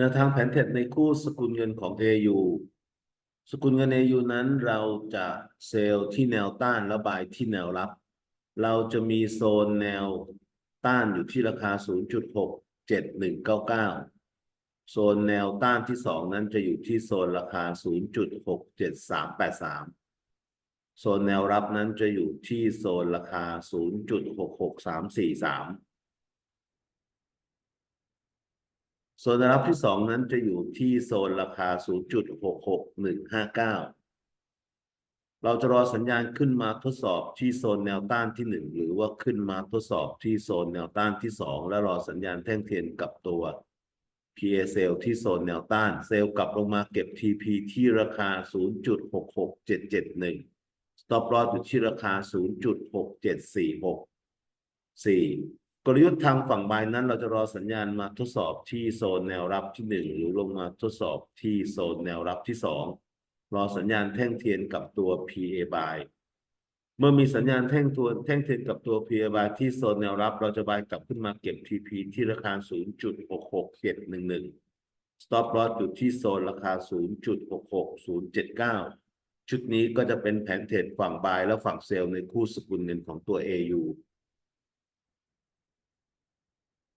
แนวทางแผนเทรดในคู่สกุลเงินของ AU สกุลเงิน AU นั้นเราจะเซลล์ที่แนวต้านและบายที่แนวรับ เราจะมีโซนแนวต้านอยู่ที่ราคา 0.67199 โซนแนวต้านที่สองนั้นจะอยู่ที่โซนราคา 0.67383 โซนแนวรับนั้นจะอยู่ที่โซนราคา 0.66343 โซนรับที่สองนั้นจะอยู่ที่โซนราคา 0.66159 เราจะรอสัญญาณขึ้นมาทดสอบที่โซนแนวต้านที่หนึ่งหรือว่าขึ้นมาทดสอบที่โซนแนวต้านที่สองและรอสัญญาณแท่งเทียนกับตัว PA เซลที่โซนแนวต้าน เซลล์กลับลงมาเก็บ TP ที่ราคา 0.66771 Stop Loss อยู่ที่ราคา 0.6746 4 กลยุทธ์ทางฝั่งบายนั้น เราจะรอสัญญาณมาทดสอบที่โซนแนวรับที่หนึ่งหรือลงมาทดสอบที่โซนแนวรับที่สองรอสัญญาณแท่งเทียนกับตัว PA buy เมื่อมีสัญญาณแท่งตัวแท่งเทียนกับตัว PA buy ที่โซนแนวรับ เราจะบายกลับขึ้นมาเก็บ TP ที่ราคา 0.66711 Stop Loss อยู่ที่โซนราคา 0.66079 ชุดนี้ก็จะเป็นแผนเทรดฝั่งบายและฝั่งเซลล์ในคู่สกุลเงินของตัว AU